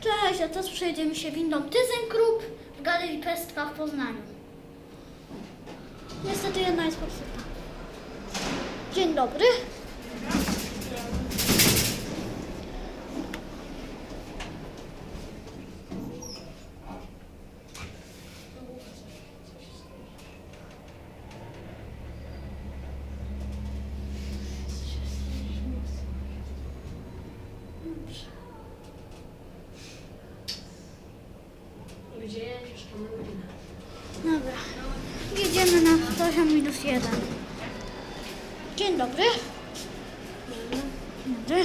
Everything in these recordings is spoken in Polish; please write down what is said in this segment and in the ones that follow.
Cześć, a teraz przejedziemy się windą Tyzenkrup w Galerii Pestka w Poznaniu. Niestety jedna jest popsuta. Dzień dobry. Gdzie na godzinę. Dobra. Jedziemy na poziom minus jeden. Dzień dobry. Dzień dobry.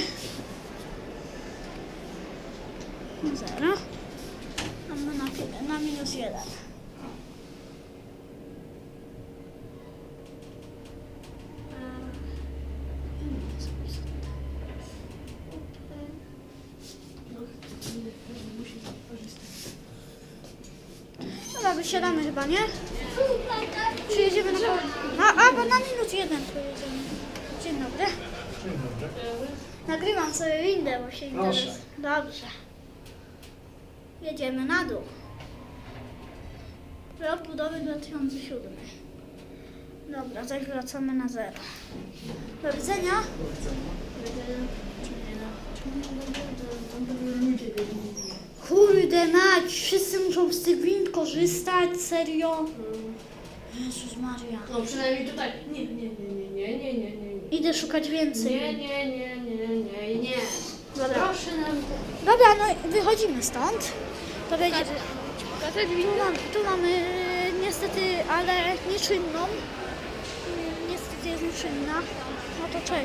Zero. A na, na minus jeden. Dobra, wysiadamy chyba, nie? Czy jedziemy na. A, a, bo na minus jeden pojedziemy. Dzień dobry. Dzień dobry. Nagrywam sobie windę, bo się Proszę. interes... Dobrze. Jedziemy na dół. Rok budowy 2007. Dobra, zaś wracamy na zero. Do widzenia. Kurde mać, wszyscy muszą z tych wind korzystać, serio? Jezus Maria. No przynajmniej tutaj. Nie, nie, nie, nie, nie, nie, nie, nie. Idę szukać więcej. Nie, nie, nie, nie, nie, nie. Dobra. Proszę nam Dobra, no wychodzimy stąd. To będzie... Tu, mam, tu mamy e, niestety, ale nieczynną. E, Niestety jest nieczynna. No to cześć.